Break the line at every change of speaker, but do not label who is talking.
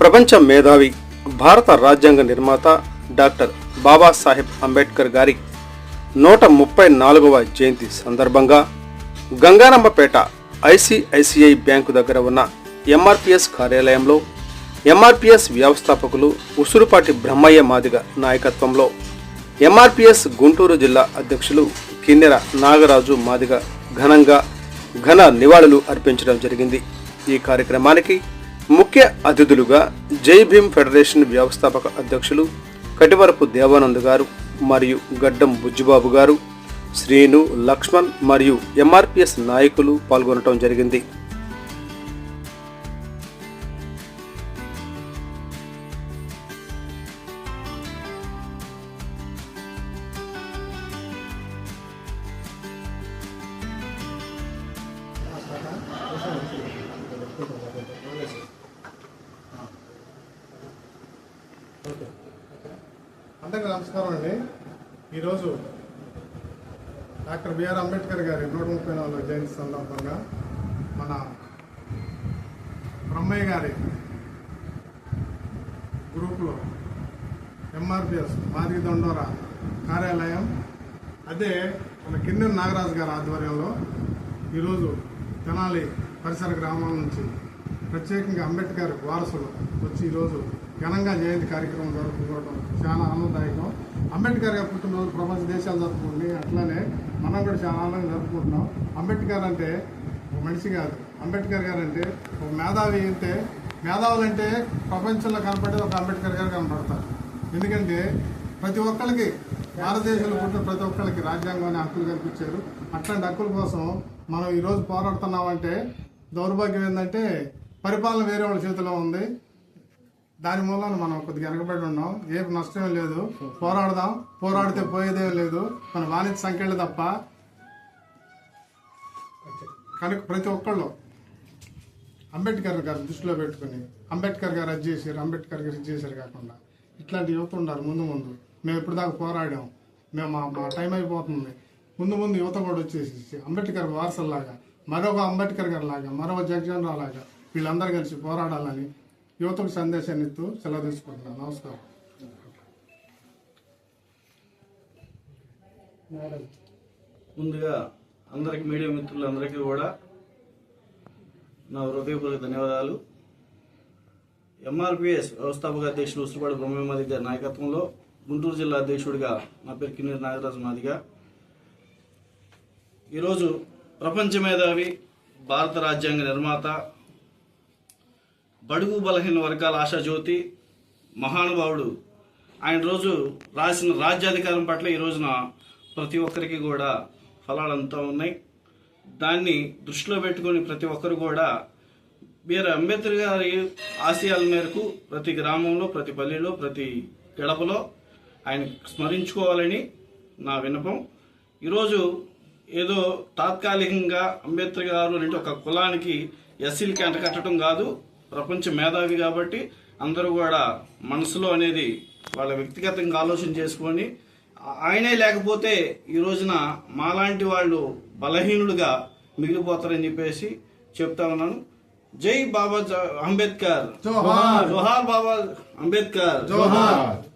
ప్రపంచ మేధావి భారత రాజ్యాంగ నిర్మాత డాక్టర్ బాబాసాహెబ్ అంబేద్కర్ గారి నూట ముప్పై నాలుగవ జయంతి సందర్భంగా గంగారమ్మపేట ఐసిఐసిఐ బ్యాంకు దగ్గర ఉన్న ఎంఆర్పిఎస్ కార్యాలయంలో ఎంఆర్పిఎస్ వ్యవస్థాపకులు ఉసురుపాటి బ్రహ్మయ్య మాదిగ నాయకత్వంలో ఎంఆర్పిఎస్ గుంటూరు జిల్లా అధ్యక్షులు కిన్నెర నాగరాజు మాదిగ ఘనంగా ఘన నివాళులు అర్పించడం జరిగింది. ఈ కార్యక్రమానికి ముఖ్య అతిథులుగా జై భీమ్ ఫెడరేషన్ వ్యవస్థాపక అధ్యక్షులు కటివరపు దేవానంద్ గారు మరియు గడ్డం బుజ్జిబాబు గారు శ్రీను లక్ష్మణ్ మరియు ఎంఆర్పిఎస్ నాయకులు పాల్గొనడం జరిగింది.
అందరికీ నమస్కారం అండి. ఈరోజు డాక్టర్ బిఆర్ అంబేద్కర్ గారి నూట ముప్పై నాలుగు జయంతి సందర్భంగా మన బ్రహ్మయ్య గారి గ్రూప్లో ఎంఆర్పిఎస్ మాదిరి దండోర కార్యాలయం అదే మన కిన్నెర నాగరాజు గారి ఆధ్వర్యంలో ఈరోజు తెనాలి పరిసర గ్రామాల నుంచి ప్రత్యేకంగా అంబేద్కర్ వారసులు వచ్చి ఈరోజు ఘనంగా జయంతి కార్యక్రమం జరుపుకోవడం చాలా ఆనందదాయకం. అంబేద్కర్ గారు పుట్టినరోజు ప్రపంచ దేశాలు జరుపుకుంది అట్లానే మనం కూడా చాలా ఆనందంగా జరుపుకుంటున్నాం. అంబేద్కర్ అంటే ఒక మనిషి కాదు. అంబేద్కర్ గారు అంటే ఒక మేధావి అంటే మేధావులంటే ప్రపంచంలో కనపడేది ఒక అంబేద్కర్ గారు కనపడతారు. ఎందుకంటే ప్రతి ఒక్కరికి భారతదేశంలో పుట్టిన ప్రతి ఒక్కరికి రాజ్యాంగాన్ని హక్కులు కల్పించారు. అట్లాంటి హక్కుల కోసం మనం ఈరోజు పోరాడుతున్నామంటే దౌర్భాగ్యం ఏంటంటే పరిపాలన వేరే వాళ్ళ చేతిలో ఉంది. దాని మూలన మనం కొద్దిగా వెనకబడి ఉన్నాం. ఏ నష్టం లేదు. పోరాడదాం. పోరాడితే పోయేదేం లేదు. మన వాణిజ్య సంఖ్యలు తప్ప కనుక ప్రతి ఒక్కళ్ళు అంబేద్కర్ గారు దృష్టిలో పెట్టుకుని అంబేద్కర్ గారు అది చేశారు అంబేద్కర్ గారు ఇది చేశారు కాకుండా ఇట్లాంటి యువత ఉన్నారు ముందు ముందు. మేము ఇప్పుడు దాకా పోరాడాం. మేము మా మా టైం అయిపోతుంది. ముందు ముందు యువత కూడా వచ్చేసి అంబేద్కర్ వారసులాగా మరొక అంబేద్కర్ గారు లాగా మరొక జగజన్ రావు లాగా వీళ్ళందరూ కలిసి పోరాడాలని యువతకు సందేశాన్ని ఇస్తూ సెలవు తీసుకుంటున్నాను. నమస్కారం.
ముందుగా అందరికి మీడియా మిత్రులందరికీ కూడా నా హృదయపూర్వక ధన్యవాదాలు. ఎంఆర్పిఎస్ వ్యవస్థాపక అధ్యక్షుడు ఉసిరిపాడు బ్రహ్మమాది గారి నాయకత్వంలో గుంటూరు జిల్లా అధ్యక్షుడిగా నా పేరు కిన్నీరు నాగరాజు మాదిగా. ఈరోజు ప్రపంచ మేధావి భారత రాజ్యాంగ నిర్మాత బడుగు బలహీన వర్గాల ఆశాజ్యోతి మహానుభావుడు. ఆయన రోజు రాసిన రాజ్యాధికారం పట్ల ఈ రోజున ప్రతి ఒక్కరికి కూడా ఫలాలు అంతా ఉన్నాయి. దాన్ని దృష్టిలో పెట్టుకొని ప్రతి ఒక్కరు కూడా వీరు అంబేద్కర్ గారి ఆశయాల మేరకు ప్రతి గ్రామంలో ప్రతి పల్లెలో ప్రతి గడపలో ఆయన స్మరించుకోవాలని నా విన్నపం. ఈరోజు ఏదో తాత్కాలికంగా అంబేద్కర్ గారు అంటే ఒక కులానికి ఎస్సీలకి అంటకట్టడం కాదు. ప్రపంచ మేధావి కాబట్టి అందరూ కూడా మనసులో అనేది వాళ్ళ వ్యక్తిగతంగా ఆలోచన చేసుకొని ఆయనే లేకపోతే ఈ రోజున మాలాంటి వాళ్ళు బలహీనులుగా మిగిలిపోతారని చెప్పేసి చెప్తా ఉన్నాను. జై బాబా జ- అంబేద్కర్. జోహార్ బాబా అంబేద్కర్.
జోహార్.